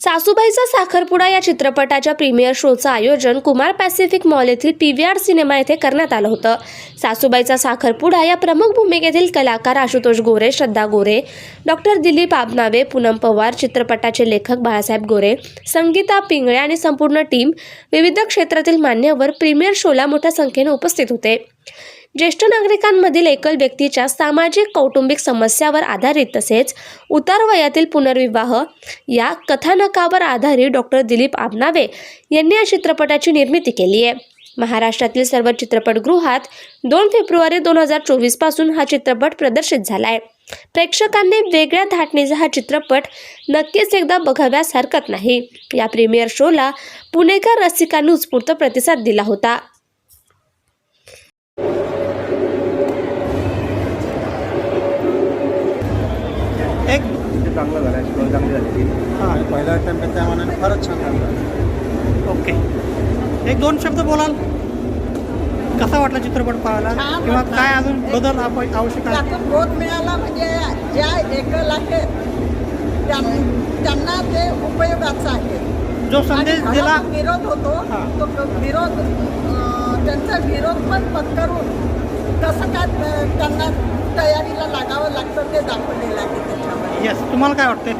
सासूबाईचा साखरपुडा या चित्रपटाच्या प्रीमियर शोचं आयोजन कुमार पॅसिफिक मॉल येथील पी व्ही आर सिनेमा येथे करण्यात आलं होतं. सासूबाईचा साखरपुडा या प्रमुख भूमिकेतील कलाकार आशुतोष गोरे श्रद्धा गोरे डॉक्टर दिलीप आबनावे पूनम पवार चित्रपटाचे लेखक बाळासाहेब गोरे संगीता पिंगळे आणि संपूर्ण टीम विविध क्षेत्रातील मान्यवर प्रीमियर शोला मोठ्या संख्येने उपस्थित होते. ज्येष्ठ नागरिकांमधील एकल व्यक्तीच्या सामाजिक कौटुंबिक समस्यावर आधारित तसेच उतार वयातील पुनर्विवाह या कथानकावर आधारित डॉक्टर दिलीप आबनावे यांनी या चित्रपटाची निर्मिती केली आहे. महाराष्ट्रातील सर्व चित्रपटगृहात दोन फेब्रुवारी दोन हजार चोवीसपासून हा चित्रपट प्रदर्शित झाला आहे. प्रेक्षकांनी वेगळ्या धाटणीचा हा चित्रपट नक्कीच एकदा बघाव्यास हरकत नाही. या प्रीमियर शोला पुणेकर रसिकांनी उत्स्फूर्त प्रतिसाद दिला होता. एक ते चांगलं झालं शिकवण चांगली झाली. हां. पहिला अटेम्प्ट त्या मानाने फारच छान झालं. ओके. एक दोन शब्द बोलाल? कसा वाटला चित्रपट पाहायला? किंवा. काय अजून बदल आप- आवश्यक आहे? बोध मिळाला म्हणजे ज्या एकल आहेत त्यां- त्यांना ते उपयोगाचं आहे. जो संदेश दिला विरोध होतो हां. तो विरोध त्यांचा विरोध पण पत्करून कसं काय त्यांना तयारीला लागावं लागतं ते दाखवलेलं आहे येस तुम्हाला काय वाटतं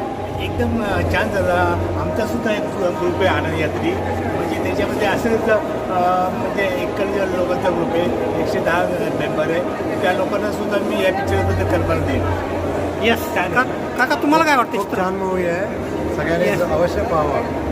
एकदम छान झाला. आमचा सुद्धा एक ग्रु- ग्रुप आहे आनंद यात्री म्हणजे त्याच्यामध्ये असंच म्हणजे एकल लोकांचा ग्रुप आहे. एकशे दहा मेंबर आहे. त्या लोकांना सुद्धा मी या पिक्चरबद्दल कल्पना देईन. येस काका काका तुम्हाला काय वाटतं छान मूवी आहे. सगळ्यांनी. अवश्य पाहावा.